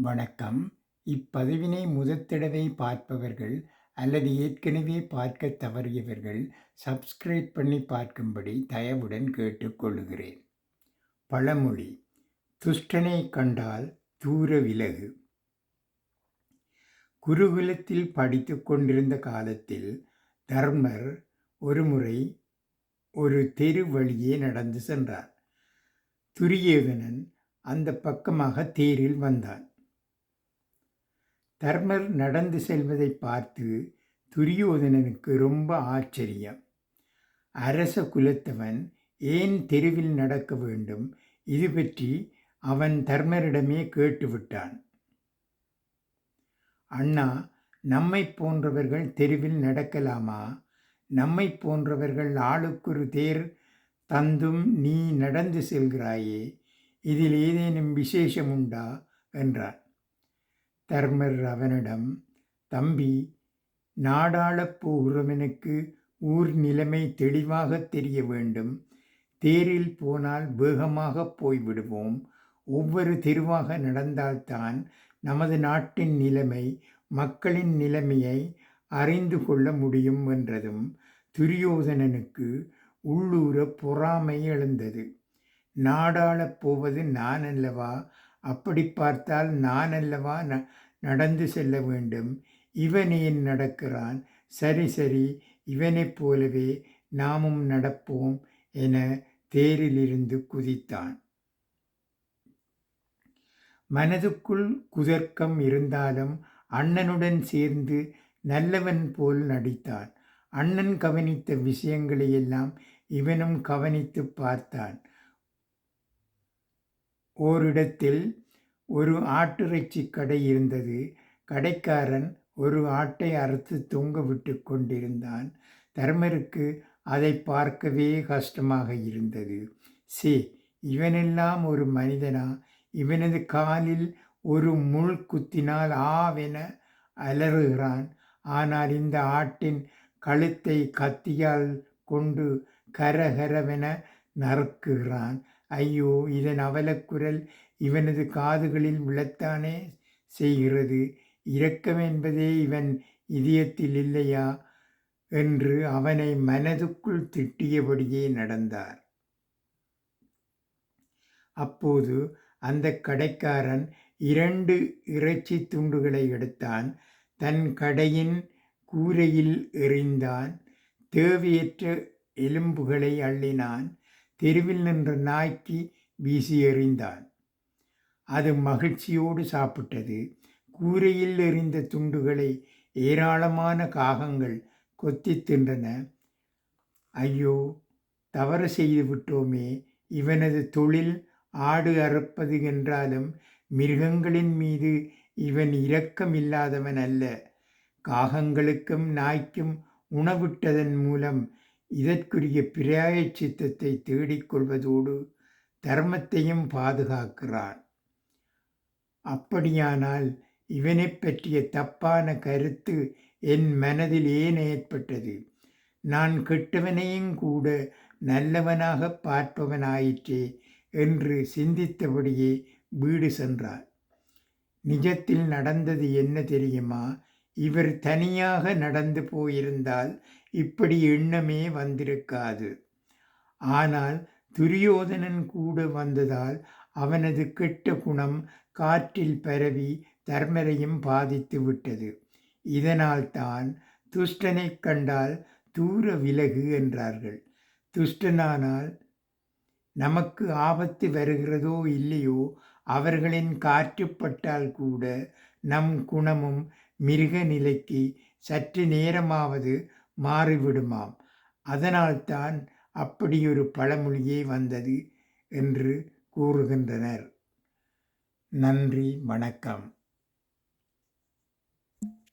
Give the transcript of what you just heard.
வணக்கம். இப்பதிவினை முதற்தடவை பார்ப்பவர்கள் அல்லது ஏற்கனவே பார்க்க தவறியவர்கள் சப்ஸ்கிரைப் பண்ணி பார்க்கும்படி தயவுடன் கேட்டுக்கொள்கிறேன் பழமொழி துஷ்டனை கண்டால் தூர விலகு. குருகுலத்தில் படித்து கொண்டிருந்த காலத்தில் தர்மர் ஒருமுறை ஒரு தெரு வழியே நடந்து சென்றார். துரியோதனன் அந்த பக்கமாக தேரில் வந்தான். தர்மர் நடந்து செல்வதை பார்த்து துரியோதனனுக்கு ரொம்ப ஆச்சரியம். அரச குலத்தவன் ஏன் தெருவில் நடக்க வேண்டும்? இது பற்றி அவன் தர்மரிடமே கேட்டுவிட்டான் அண்ணா நம்மை போன்றவர்கள் தெருவில் நடக்கலாமா? நம்மை போன்றவர்கள் ஆளுக்கொரு தேர் தந்தும் நீ நடந்து செல்கிறாயே இதில் ஏதேனும் விசேஷம் உண்டா? என்றான். தர்மர் அவனிடம் தம்பி நாடாளப் போகிறவனுக்கு ஊர் நிலைமை தெளிவாக தெரிய வேண்டும். தேரில் போனால் வேகமாக போய்விடுவோம். ஒவ்வொரு தெருவாக நடந்தால்தான் நமது நாட்டின் நிலைமை மக்களின் நிலைமையை அறிந்து கொள்ள முடியும் என்றதும் துரியோதனனுக்கு உள்ளூர பொறாமை எழுந்தது. நாடாளப் போவது நான் அல்லவா? அப்படி பார்த்தால் நான் அல்லவா ந நடந்து செல்ல வேண்டும். இவன் ஏன் நடக்கிறான்? சரி சரி இவனைப் போலவே நாமும் நடப்போம் என தேரிலிருந்து குதித்தான். மனதுக்குள் குதர்க்கம் இருந்தாலும் அண்ணனுடன் சேர்ந்து நல்லவன் போல் நடித்தான். அண்ணன் கவனித்த விஷயங்களையெல்லாம் இவனும் கவனித்து பார்த்தான். ஓரிடத்தில் ஒரு ஆட்டிறைச்சி கடை இருந்தது. கடைக்காரன் ஒரு ஆட்டை அறுத்து தொங்க விட்டு கொண்டிருந்தான். தர்மருக்கு அதை பார்க்கவே கஷ்டமாக இருந்தது. சே இவனெல்லாம் ஒரு மனிதனா? இவனது காலில் ஒரு முள் குத்தினால் ஆவென அலறுகிறான். ஆனால் இந்த ஆட்டின் கழுத்தை கத்தியால் கொண்டு கரகரவென நறுக்குகிறான். ஐயோ இதன் அவலக்குரல் இவனது காதுகளில் விழத்தானே செய்கிறது? இரக்கம் என்பதே இவன் இதயத்தில் இல்லையா? என்று அவனை மனதுக்குள் திட்டியபடியே நடந்தார். அப்போது அந்த கடைக்காரன் இரண்டு இறைச்சி துண்டுகளை எடுத்தான். தன் கடையின் கூரையில் எறிந்தான். தேவையற்ற எலும்புகளை அள்ளினான். தெருவில் நின்ற நாய்க்கு வீசி எறிந்தான். அது மகிழ்ச்சியோடு சாப்பிட்டது. கூரையில் எறிந்த துண்டுகளை ஏராளமான காகங்கள் கொத்தி தின்றன. ஐயோ தவறு செய்து விட்டோமே. இவனது தொழில் ஆடு அறுப்பது என்றாலும் மிருகங்களின் மீது இவன் இரக்கமில்லாதவன் அல்ல. காகங்களுக்கும் நாய்க்கும் உணவிட்டதன் மூலம் இதற்குரிய சித்தத்தை தேடிக்கொள்வதோடு தர்மத்தையும் பாதுகாக்கிறான். அப்படியானால் இவனைப் பற்றிய தப்பான கருத்து என் மனதில் ஏன் ஏற்பட்டது? நான் கெட்டவனையும் கூட நல்லவனாக பார்ப்பவனாயிற்றே என்று சிந்தித்தபடியே வீடு சென்றார் நிஜத்தில் நடந்தது என்ன தெரியுமா? இவர் தனியாக நடந்து போயிருந்தால் இப்படி எண்ணமே வந்திருக்காது. ஆனால் துரியோதனன் கூட வந்ததால் அவனது கெட்ட குணம் காற்றில் பரவி தர்மரையும் பாதித்து விட்டது. இதனால் தான் துஷ்டனை கண்டால் தூர விலகு என்றார்கள். துஷ்டனானால் நமக்கு ஆபத்து வருகிறதோ இல்லையோ அவர்களின் காற்றுப்பட்டால் கூட நம் குணமும் மிருக நிலைக்கு சற்று நேரமாவது மாறிவிடுமாம். அதனால்தான் அப்படியொரு பழமொழியே வந்தது என்று கூறுகின்றனர். நன்றி வணக்கம்.